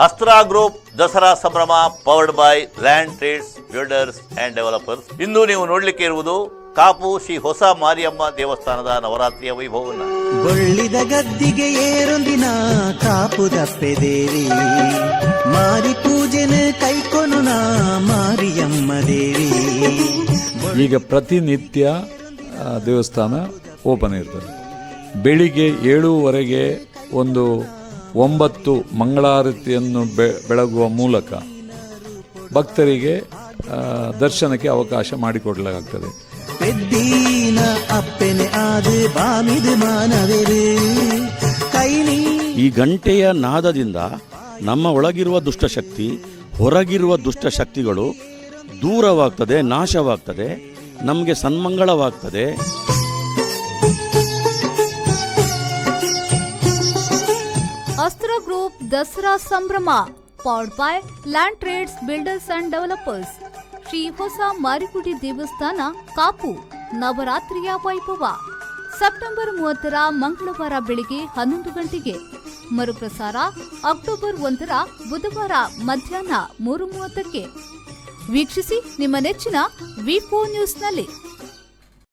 ಅಸ್ತ್ರಾ group Dasara ಸಂಭ್ರಮ powered by land trades builders and developers ಇಂದು ನೀವು ನೋಡ್ಲಿಕ್ಕೆ ಇರುವುದು ಕಾಪು ಶ್ರೀ ಹೊಸ ಮಾರಿಯಮ್ಮ ದೇವಸ್ಥಾನದ ನವರಾತ್ರಿಯ ವೈಭವವನ್ನು. ಬಳ್ಳಿದ ಗದ್ದಿಗೆ ಏರೊಂದಿನ ಕಾಪುದಪ್ಪೆ ದೇವಿ. ಮಾರಿ ಪೂಜೆನ ಕೈಕೊನು ನಾ ಮಾರಿಯಮ್ಮ ದೇವಿ. ಈಗ ಪ್ರತಿನಿತ್ಯ ಆ, ದೇವಸ್ಥಾನ ಓಪನ್ ಇರ್ತದೆ. ಬೆಳಿಗ್ಗೆ ಏಳುವರೆಗೆ ಒಂದು ಒಂಬತ್ತು ಮಂಗಳಾರತಿಯನ್ನು ಬೆ ಬೆಳಗುವ ಮೂಲಕ ಭಕ್ತರಿಗೆ ದರ್ಶನಕ್ಕೆ ಅವಕಾಶ ಮಾಡಿಕೊಡಲಾಗ್ತದೆ. ಈ ಗಂಟೆಯ ನಾದದಿಂದ ನಮ್ಮ ಒಳಗಿರುವ ದುಷ್ಟಶಕ್ತಿ ಹೊರಗಿರುವ ದುಷ್ಟಶಕ್ತಿಗಳು ದೂರವಾಗ್ತದೆ ನಾಶವಾಗ್ತದೆ ನಮಗೆ ಸನ್ಮಂಗಳವಾಗ್ತದೆ. ಅಸ್ತ್ರ ಗ್ರೂಪ್ ದಸರಾ ಸಂಭ್ರಮ powered by land trades builders and developers Shri ಹೊಸ ಮಾರಿಗುಡಿ ದೇವಸ್ಥಾನ ಕಾಪು ನವರಾತ್ರಿಯ ವೈಭವ ಸೆಪ್ಟೆಂಬರ್ ಮೂವತ್ತರ ಮಂಗಳವಾರ ಬೆಳಿಗ್ಗೆ ಹನ್ನೊಂದು ಗಂಟೆಗೆ. ಮರುಪ್ರಸಾರ ಅಕ್ಟೋಬರ್ ಒಂದರ ಬುಧವಾರ ಮಧ್ಯಾಹ್ನ ಮೂರು ಮೂವತ್ತಕ್ಕೆ. ವೀಕ್ಷಿಸಿ ನಿಮ್ಮ ನೆಚ್ಚಿನ ವಿಪೋ ನ್ಯೂಸ್ನಲ್ಲಿ